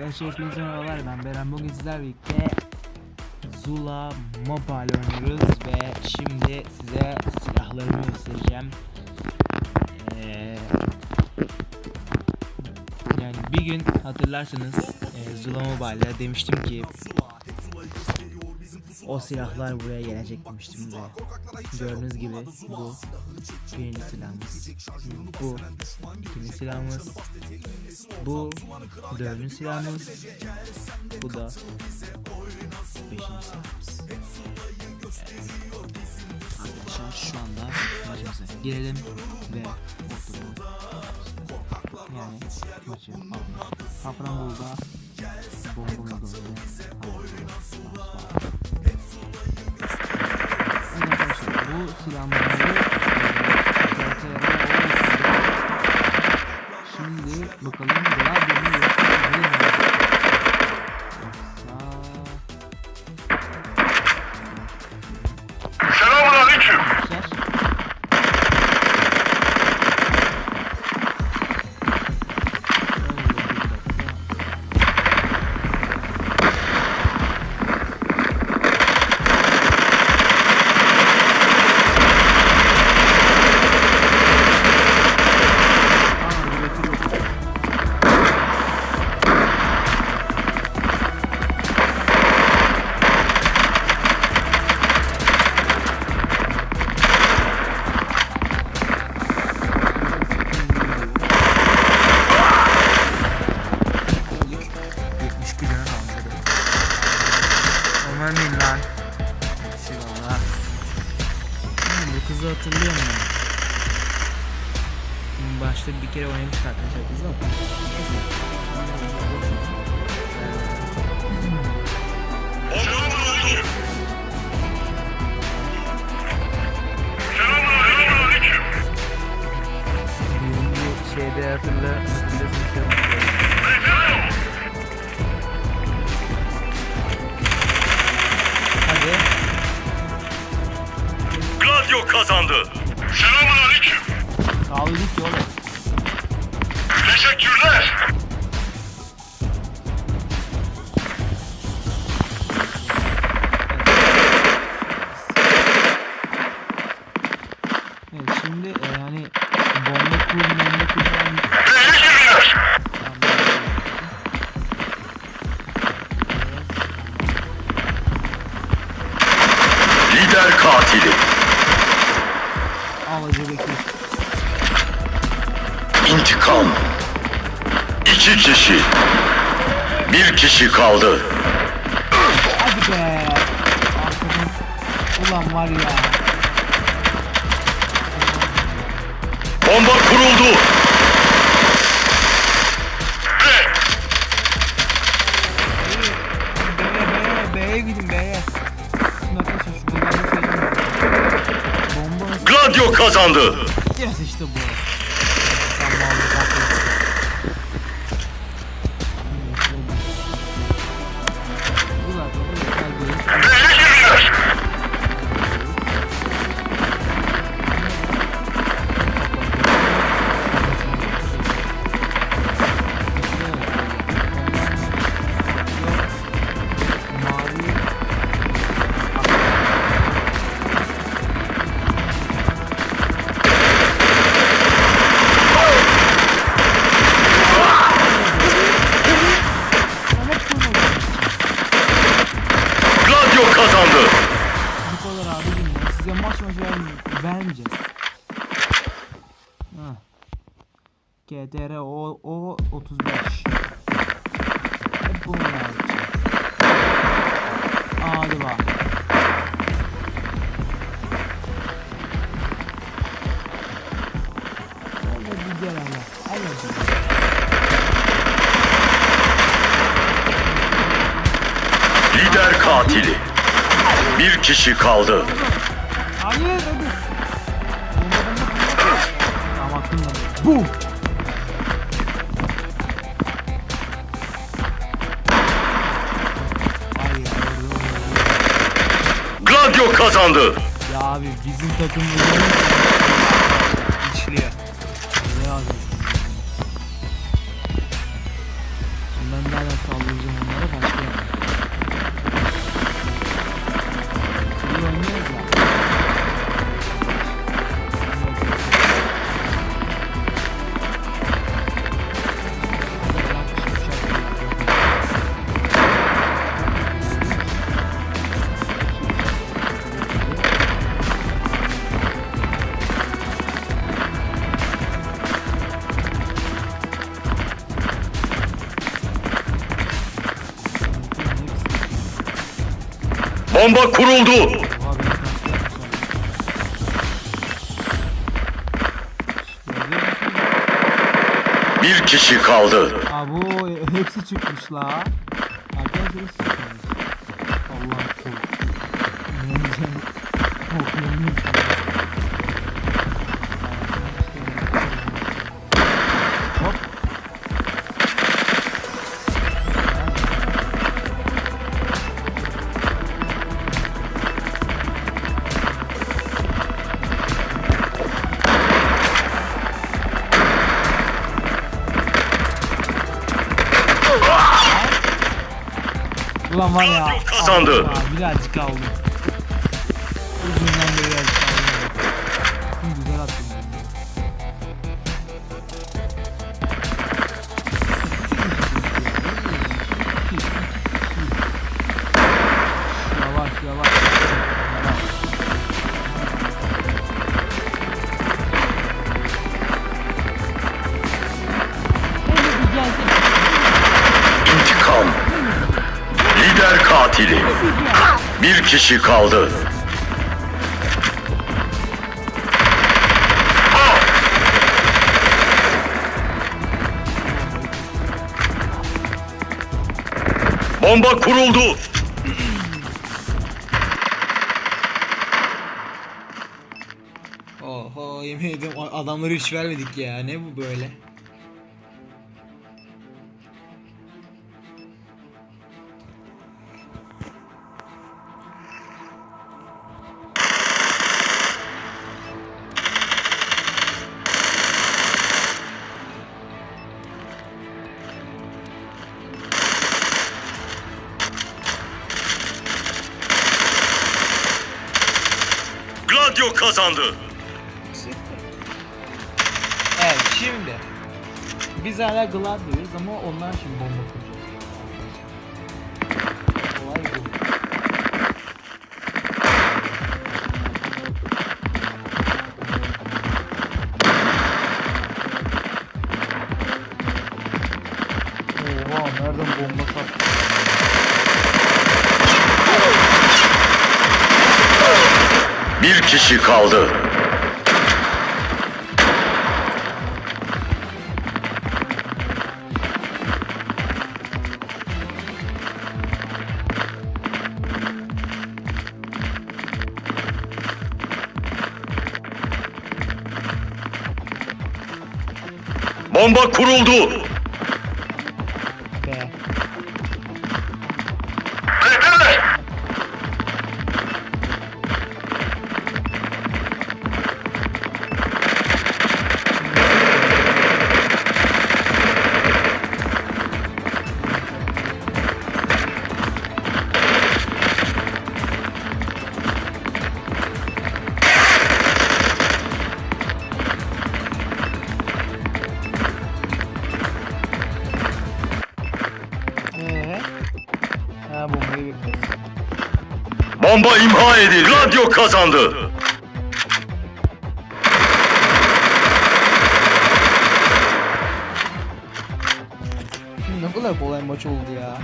Arkadaşlar hepinize merhabalar ben Beren. Bugün sizlerle birlikte Zula Mobile oynuyoruz ve şimdi size silahlarımı göstereceğim. Ee, Yani bir gün hatırlarsanız e, Zula Mobile'da demiştim ki o silahlar buraya gelecek demiştim ve gördüğünüz gibi bu birinci silahımız bu ikinci silahımız. Bu dördüncü silahımız bu da beşinci silahımız Arkadaşlar şu anda maçımıza girelim ve oturalım yani maçı alalım Safranbolu'da bomba modunda Değil lan. Bu kızı hatırlıyorum ben. Hmm, Başta bir kere oynamıştık arkadaşlar kızla ama. Selamun aleyküm. Lider katili. Bekir. İntikam. İki kişi. Bir kişi kaldı. Hadi be. Arkadan. Ulan var ya. Bomba kuruldu. Kazandı. GTR O, o 35. Hep bunu vereceğim. Hadi bak. Lider katili. Bir kişi kaldı. Hayır hadi. Bomba Gladio kazandı. Ya abi bizim takım bugün işliyor. Bomba kuruldu. Bir kişi kaldı. Aa bu hepsi çıkmış la. Arkadaşlar hepsi çıkmış. Allah kork. Ne diyeceğim? Korkuyorum. Ulan var ya. Kazandı. Birazcık aldım. Ucundan da birazcık kişi kaldı. Bomba kuruldu. Oho yemin ediyorum adamları hiç vermedik ya ne bu böyle? Gladio kazandı. Evet şimdi biz hala Glad diyoruz ama onlar şimdi bomba kuracak. Bir kişi kaldı. Bomba kuruldu. Be. Bomba imha edildi. Gladio kazandı. Ne kadar kolay maç oldu ya.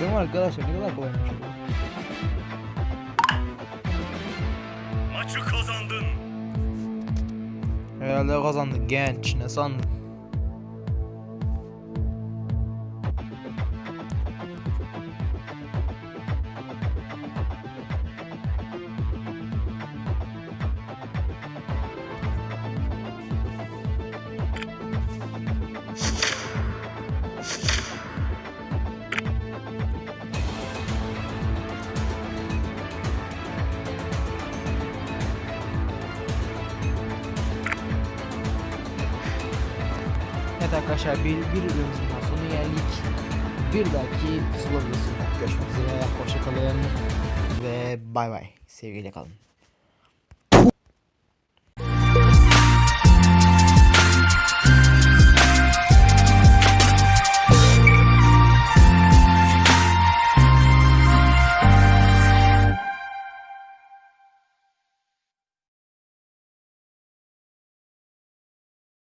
Değil mi arkadaşlar ne kadar kolay maç oldu. Maçı kazandın. Herhalde kazandık genç ne sandın? Arkadaşlar bir, bir daha sonuna geldik. Bir dahaki videosunda görüşmek üzere. Hoşçakalın ve bay bay. Sevgiyle kalın.